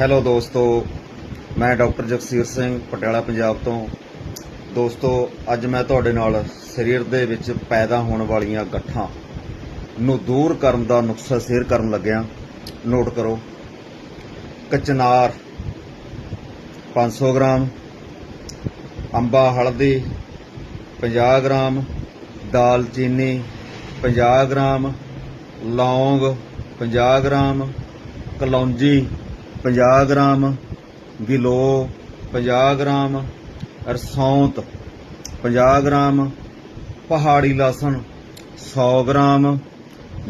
Hello ਦੋਸਤੋ, ਮੈਂ doctor Jagsir Singh, Patiala, Punjab ਤੋਂ। ਦੋਸਤੋ, ਅੱਜ ਮੈਂ ਤੁਹਾਡੇ ਨਾਲ ਸਰੀਰ ਦੇ ਵਿੱਚ ਪੈਦਾ ਹੋਣ ਵਾਲੀਆਂ ਗੱਠਾਂ ਨੂੰ ਦੂਰ ਕਰਨ ਦਾ ਨੁਕਸਾ ਸ਼ੇਅਰ ਕਰਨ ਲੱਗਿਆ। ਨੋਟ ਕਰੋ, ਕਚਨਾਰ 500 ਗ੍ਰਾਮ, ਅੰਬਾ, ਹਲਦੀ 50 ਗ੍ਰਾਮ, ਦਾਲਚੀਨੀ 50 ਗ੍ਰਾਮ, ਲੌਂਗ 50 ਗ੍ਰਾਮ, ਕਲੌਂਜੀ 50 ਗ੍ਰਾਮ ਗਿਲੋ 50 ਗ੍ਰਾਮ ਰਸੌਂਤ 50 ਗ੍ਰਾਮ ਪਹਾੜੀ ਲਸਣ 100 ਗ੍ਰਾਮ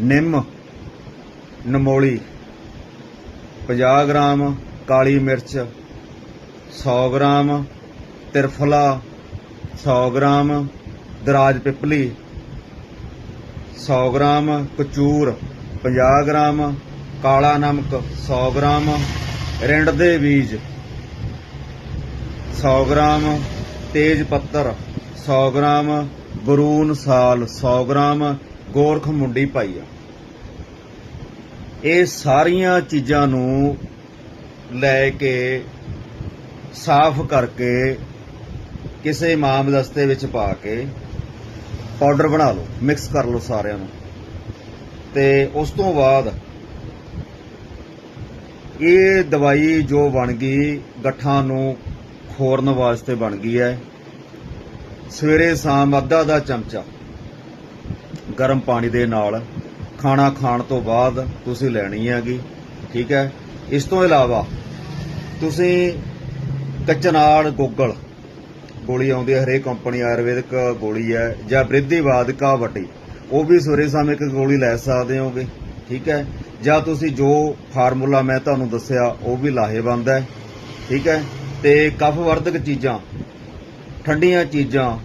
ਨਿੰਮ, ਨਮੋਲੀ 50 ਗ੍ਰਾਮ ਕਾਲੀ ਮਿਰਚ 100 ਗ੍ਰਾਮ ਤਿਰਫਲਾ 100 ਗ੍ਰਾਮ ਦਰਾਜ ਪਿਪਲੀ 100 ਗ੍ਰਾਮ ਕਚੂਰ 50 ਗ੍ਰਾਮ ਕਾਲਾ ਨਮਕ 100 ਗ੍ਰਾਮ ਰਿੰਡ ਦੇ ਬੀਜ 100 ਗ੍ਰਾਮ ਤੇਜ ਪੱਤਰ 100 ਗ੍ਰਾਮ ਬਰੂਨ ਸਾਲ 100 ਗ੍ਰਾਮ ਗੋਰਖ ਮੁੰਡੀ ਪਾਈਆ ਇਹ ਸਾਰੀਆਂ ਚੀਜ਼ਾਂ ਨੂੰ ਲੈ ਕੇ, ਸਾਫ਼ ਕਰਕੇ ਕਿਸੇ ਇਮਾਮ ਵਿੱਚ ਪਾ ਕੇ ਪਾਊਡਰ ਬਣਾ ਲਓ ਮਿਕਸ ਕਰ ਲਓ ਸਾਰਿਆਂ ਨੂੰ। ਤੇ ਉਸ ਤੋਂ ਬਾਅਦ ਇਹ ਦਵਾਈ ਜੋ ਬਣ ਗਈ ਗੱਠਾਂ ਨੂੰ ਖੋਰਨ ਵਾਸਤੇ ਬਣ ਗਈ ਹੈ। ਸਵੇਰੇ ਸ਼ਾਮ ਅੱਧਾ ਦਾ ਚਮਚਾ ਗਰਮ ਪਾਣੀ ਦੇ ਨਾਲ ਖਾਣਾ ਖਾਣ ਤੋਂ ਬਾਅਦ ਤੁਸੀਂ ਲੈਣੀ ਹੈਗੀ, ਠੀਕ ਹੈ। ਇਸ ਤੋਂ ਇਲਾਵਾ ਤੁਸੀਂ ਕਚਨਾਲ ਗੋਗਲ ਗੋਲੀ ਆਉਂਦੀ ਹੈ, ਹਰੇਕ ਕੰਪਨੀ ਆਯੁਰਵੈਦਿਕ ਗੋਲੀ ਹੈ ਜਾਂ ਬ੍ਰਿਧੀਵਾਦ ਕਾ ਵਟੀ ਉਹ ਵੀ ਸਵੇਰੇ ਸ਼ਾਮ ਇੱਕ ਗੋਲੀ ਲੈ ਸਕਦੇ ਹੋਗੇ, ਠੀਕ ਹੈ। ਜਾਂ ਤੁਸੀਂ ਜੋ ਫਾਰਮੂਲਾ ਮੈਂ ਤੁਹਾਨੂੰ ਦੱਸਿਆ, ਉਹ ਵੀ ਲਾਹੇਵੰਦ ਹੈ, ਠੀਕ ਹੈ? ਤੇ ਕਫ ਵਰਧਕ ਚੀਜ਼ਾਂ, ਠੰਡੀਆਂ ਚੀਜ਼ਾਂ,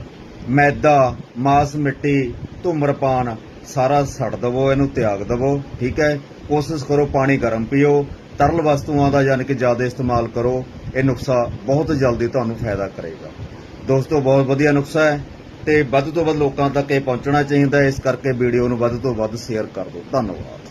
ਮੈਦਾ, ਮਾਸ ਮਿੱਟੀ, ਧੂਮਰਪਾਨ, ਸਾਰਾ ਛੱਡ ਦਵੋ, ਇਹਨੂੰ ਤਿਆਗ ਦਵੋ, ਠੀਕ ਹੈ? ਕੋਸ਼ਿਸ਼ ਕਰੋ ਪਾਣੀ ਗਰਮ ਪੀਓ, ਤਰਲ ਵਸਤੂਆਂ ਦਾ ਯਾਨੀ ਕਿ ਜ਼ਿਆਦਾ ਇਸਤੇਮਾਲ ਕਰੋ, ਇਹ ਨੁਕਸਾ ਬਹੁਤ ਜਲਦੀ ਤੁਹਾਨੂੰ ਫਾਇਦਾ ਕਰੇਗਾ। ਦੋਸਤੋ, ਬਹੁਤ ਵਧੀਆ ਨੁਕਸਾ ਹੈ ਤੇ ਵੱਧ ਤੋਂ ਵੱਧ ਲੋਕਾਂ ਤੱਕ ਇਹ ਪਹੁੰਚਣਾ ਚਾਹੀਦਾ ਇਸ ਕਰਕੇ ਵੀਡੀਓ ਨੂੰ ਵੱਧ ਤੋਂ ਵੱਧ ਸ਼ੇਅਰ ਕਰ ਦਿਓ। ਧੰਨਵਾਦ।